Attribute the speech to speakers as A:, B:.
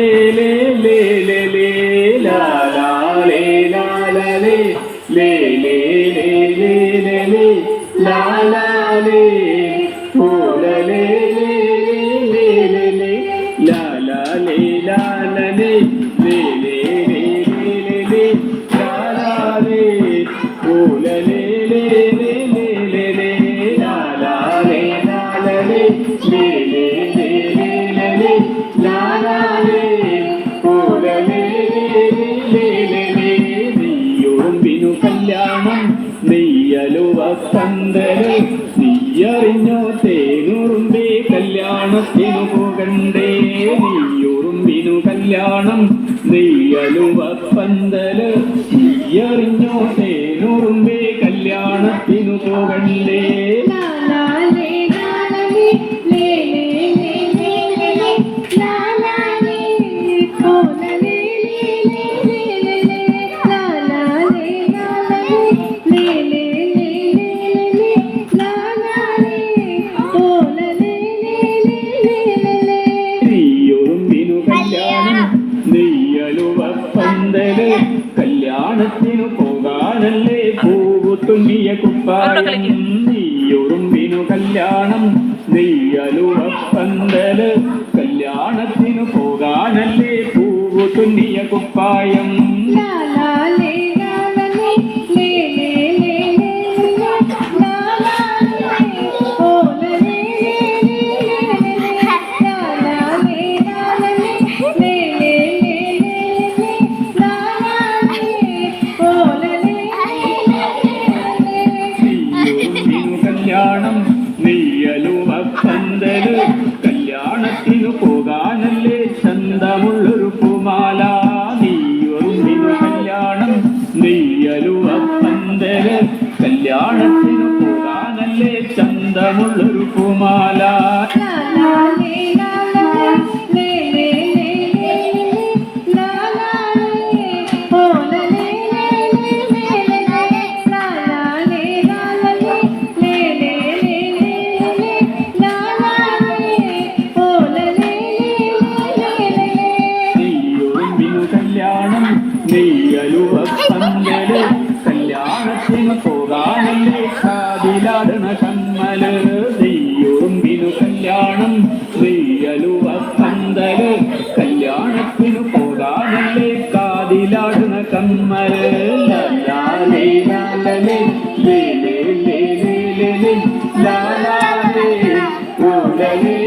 A: ലേ കല്യാണം നെയ്യലു പന്തൽ നീയറിഞ്ഞോ തേനുറുമ്പി കല്യാണത്തിനു പോകണ്ടേ? നീയുറുമ്പിനു കല്യാണം നെയ്യലു പന്തൽ നീയറിഞ്ഞോ തേനുറുമ്പി കല്യാണത്തിനു പോകണ്ടേ? പന്തൽ കല്യാണത്തിനു പോകാനല്ലേ? പൂവു പൂവുത്തുണ്ണിയ കുപ്പായം നീയൊറുമ്പിനു കല്യാണം നെയ്യലുവ പന്തൽ കല്യാണത്തിനു പോകാനല്ലേ? പൂവു തുന്നിയ കുപ്പായം. കല്യാണം നെയ്യലുവ പന്തൽ കല്യാണത്തിനു പോകാനല്ലേ ചന്തമുള്ളൊരു പൂമാല. നീയുറുമ്പിനു കല്യാണം നെയ്യലുവ പന്തൽ കല്യാണത്തിനു പോകാനല്ലേ ചന്തമുള്ളൊരു പൂമാല. കല്യാണത്തിനു പോകാനല്ലേ കാതിലാടണ കമ്മൽ നെയ്യുറുമ്പിനു കല്യാണം നെയ്യലുവ കല്യാണത്തിനു പോകാനല്ലേ കാതിലാടണ കമ്മൽ. ലാലേ ലാലേ ലേ ലേ ലേ ലേ ലേ ലേ ലാലാലേ ഓ ലലേ